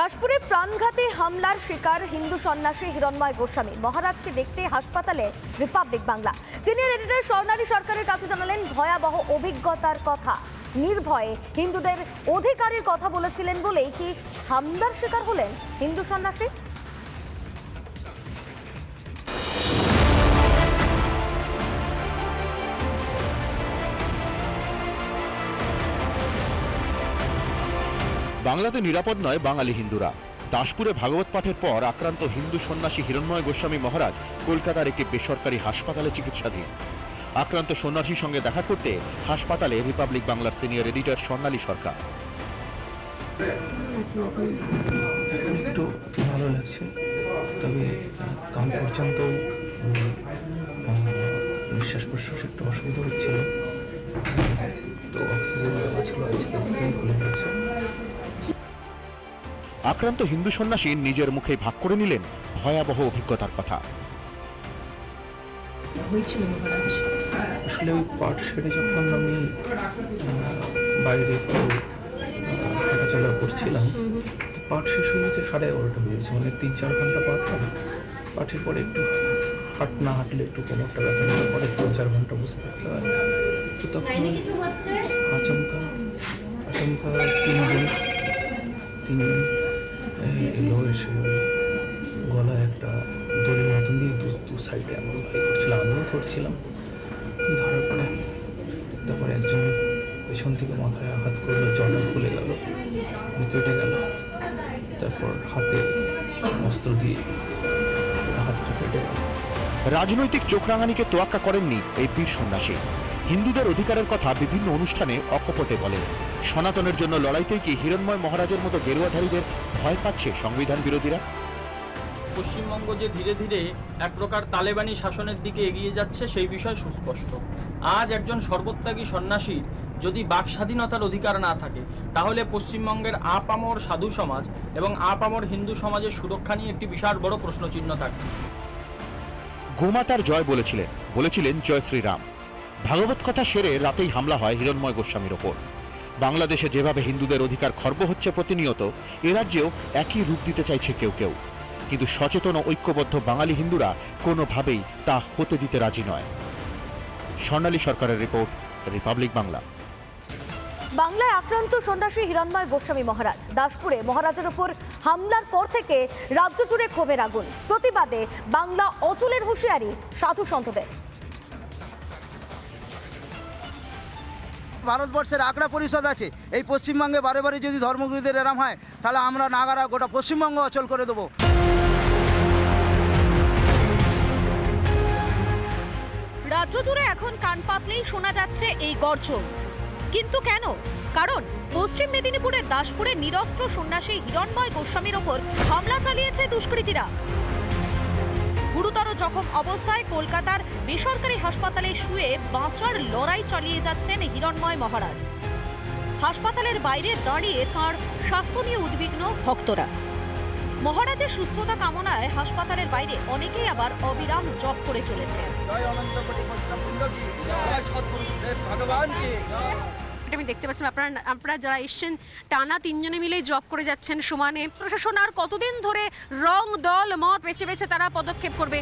দাসপুরে প্রাণঘাতী হামলার শিকার হিন্দু সন্ন্যাসী হিরণময় গোস্বামী। মহারাজকে দেখতে হাসপাতালে Republic Bangla. Senior editor Swarnali সরকারের কাছে জানালেন, ভয়াবহ অভিজ্ঞতার কথা। নির্ভয়ে হিন্দুদের অধিকারের কথা বলেছিলেন বলেই কি হামলার শিকার হলেন হিন্দু সন্ন্যাসী? বাংলাতে নিরাপদ নয় বাঙালি হিন্দুরা। দাসপুরে ভাগবত পাঠের পর আক্রান্ত হিন্দু সন্ন্যাসী হিরণময় গোস্বামী মহারাজ কলকাতার একটি বেসরকারি হাসপাতালে চিকিৎসাধীন। আক্রান্ত সন্ন্যাসীর সঙ্গে দেখা করতে হাসপাতালে রিপাবলিক বাংলার সিনিয়র এডিটর স্বর্ণালী সরকার। এখন একটু ভালো লাগছে। তবে কাল পর্যন্ত নিঃশ্বাস প্রশ্বাস একটু অসুবিধা হচ্ছিল। তো অক্সিজেন ছিল, আজকে অক্সিজেন খুলে আক্রান্ত হিন্দু সন্ন্যাসী নিজের মুখে ভাগ করে নিলেন ভয়াবহ অভিজ্ঞতার কথা। হয়েছিল মহারাজ। আসলে ওই পাট সেরে যখন আমি বাইরে একটু হাঁটাচলা করছিলাম তো পাট শেষ হয়ে গেছে সাড়ে এগারোটা হয়েছে মানে তিন চার ঘণ্টা পাঠ হয় পাঠের পরে একটু হাট না হাঁটলে একটু কোমরটা ব্যথা হলে পরে দু চার ঘণ্টা বসে থাকতে হয়। তো তখন আচমকা আচমকা তিনজন তিনজন এলো এসে গলায় একটা দড়ির মতন দিয়ে দু দু সাইডে এমন ভাই করছিল আমিও ধরছিলাম ধরার পরে তারপরে একজন পেছন থেকে মাথায় আঘাত করল জটা খুলে গেল। কেটে গেল তারপর হাতে অস্ত্র দিয়ে হাতটা কেটে গেল। রাজনৈতিক চোখরাঙানিকে তোয়াক্কা করেননি এই বীর সন্ন্যাসী। হিন্দুদের অধিকারের কথা বিভিন্ন অনুষ্ঠানে অকপটে বলেন সনাতনের জন্য লড়াইতেই কি হিরণময় মহারাজের মতো গেরুয়াধারীদের ভয় পাচ্ছে সংবিধান বিরোধীরা? পশ্চিমবঙ্গ যে ধীরে ধীরে এক প্রকার তালেবানি শাসনের দিকে এগিয়ে যাচ্ছে সেই বিষয় সুস্পষ্ট। আজ একজন সর্বত্যাগী সন্ন্যাসী যদি বাক স্বাধীনতার অধিকার না থাকে তাহলে পশ্চিমবঙ্গের আপামর সাধু সমাজ এবং আপামর হিন্দু সমাজের সুরক্ষা নিয়ে একটি বিশাল বড় প্রশ্নচিহ্ন থাকছে। গোমাতার জয় বলেছিলেন বলেছিলেন জয় শ্রীরাম। ভাগবত কথা সেরে রাতেই হামলা হয় হিরণময় গোস্বামীর ওপর। বাংলাদেশে যেভাবে হিন্দুদের অধিকার খর্ব হচ্ছে প্রতিনিয়ত, এ রাজ্যেও একই রূপ দিতে চাইছে কেউ কেউ। কিন্তু সচেতন ও ঐক্যবদ্ধ বাঙালি হিন্দুরা কোনোভাবেই তা হতে দিতে রাজি নয়। স্বর্ণালী সরকারের রিপোর্ট, রিপাবলিক বাংলা। বাংলায় আক্রান্ত সন্ন্যাসী হিরণময় গোস্বামী মহারাজ। দাসপুরে মহারাজের ওপর হামলার পর থেকে রাজ্য জুড়ে ক্ষোভের আগুন। প্রতিবাদে বাংলা অচলের হুঁশিয়ারি সাধু সন্তদের। ভারতবর্ষের আগ্রা পরিষদ আছে। এই পশ্চিমবঙ্গে বারে বারে যদি ধর্মগুরুদের এরাম হয়, তাহলে আমরা নাগারা গোটা পশ্চিমবঙ্গ অচল করে দেবো। রাজ্য জুড়ে এখন কান পাতলেই শোনা যাচ্ছে এই গর্জন। কিন্তু কেন? কারণ পশ্চিম মেদিনীপুরের দাসপুরে নিরস্ত্র সন্ন্যাসী হিরণময় গোস্বামীর ওপর হামলা চালিয়েছে দুষ্কৃতীরা। গুরুতর জখম অবস্থায় কলকাতার বেসরকারি হাসপাতালে শুয়ে বাঁচার লড়াই চালিয়ে যাচ্ছেন হিরণময় মহারাজ। হাসপাতালের বাইরে দাঁড়িয়ে তাঁর স্বাস্থ্য নিয়ে উদ্বিগ্ন ভক্তরা। মহারাজের সুস্থতা কামনায় হাসপাতালের বাইরে অনেকেই আবার অবিরাম জপ করে চলেছে। এটা আমি দেখতে পাচ্ছি। আপনারা আপনারা যারা এসছেন, টানা তিনজনে মিলে জব করে যাচ্ছেন সমানে। প্রশাসন আর কতদিন ধরে রং দল, মত বেছে বেছে তারা পদক্ষেপ করবে?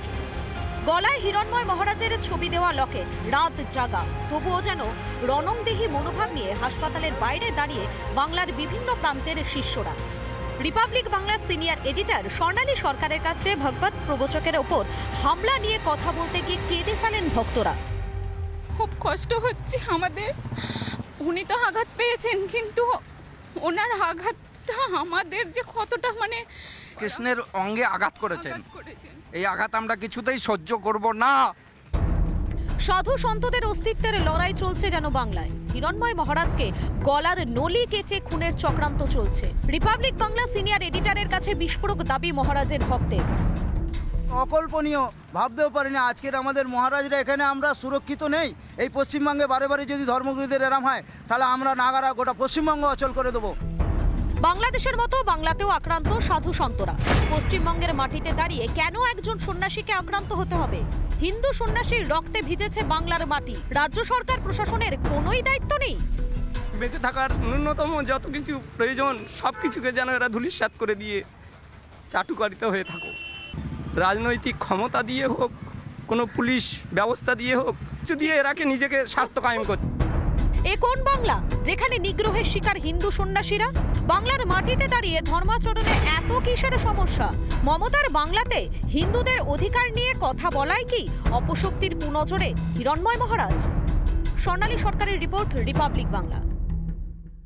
গলায় হিরণময় মহারাজের ছবি দেওয়া লকে, রাত জাগা। তবুও যেন রণংদেহী মনোভাব নিয়ে হাসপাতালের বাইরে দাঁড়িয়ে বাংলার বিভিন্ন প্রান্তের শিষ্যরা। রিপাবলিক বাংলার সিনিয়র এডিটর স্বর্ণালী সরকারের কাছে ভগবত প্রবচকের ওপর হামলা নিয়ে কথা বলতে গিয়ে কেঁদে ফেলেন ভক্তরা। খুব কষ্ট হচ্ছে আমাদের। উনি তো আঘাত পেয়েছেন কিন্তু ওনার আঘাতটা আমাদের যে কতটা মানে কৃষ্ণের অঙ্গে আঘাত করেছেন। এই আঘাত আমরা কিছুতেই সহ্য করব না। সাধু সন্তদের অস্তিত্বের লড়াই চলছে যেন বাংলায়। হিরণময় মহারাজকে গলার নলি কেচে খুনের চক্রান্ত চলছে। রিপাবলিক বাংলা সিনিয়র এডিটরের কাছে বিস্ফোরক দাবি মহারাজের ভক্তের। অকল্পনীয়। ভাবতেও পারি না আজকের আমাদের মহারাজরা এখানে আমরা সুরক্ষিত নেই। এই পশ্চিমবঙ্গে বারে বারে যদি ধর্মগুরুদের এরাম হয় তাহলে আমরা নাগারা গোটা পশ্চিমবঙ্গ অচল করে দেবো। বাংলাদেশের মতো বাংলাতেও আক্রান্ত সাধু সন্তরা। পশ্চিমবঙ্গের মাটিতে দাঁড়িয়ে কেন একজন সন্ন্যাসীকে আক্রান্ত হতে হবে? হিন্দু সন্ন্যাসীর রক্তে ভিজেছে বাংলার মাটি। রাজ্য সরকার প্রশাসনের কোনোই দায়িত্ব নেই। বেঁচে থাকার ন্যূনতম যত কিছু প্রয়োজন সব কিছুকে যেন এরা ধুলিস্বাত করে দিয়ে চাটুকারিতা হয়ে থাকো রাজনৈতিক ক্ষমতা দিয়ে হোক, কোনো পুলিশ ব্যবস্থা দিয়ে হোক যদি এরাকে নিজেকে স্বার্থ কায়েম করতে। এ কোন বাংলা? যেখানে নিগ্রহের শিকার হিন্দু সন্ন্যাসীরা? বাংলার মাটিতে দাঁড়িয়ে ধর্মাচরণে এত কিসের সমস্যা? মমতার বাংলাতে হিন্দুদের অধিকার নিয়ে কথা বলাই কি অপশক্তির কুনজরে? হিরণময় মহারাজ। স্বর্ণালী সরকারের রিপোর্ট, রিপাবলিক বাংলা।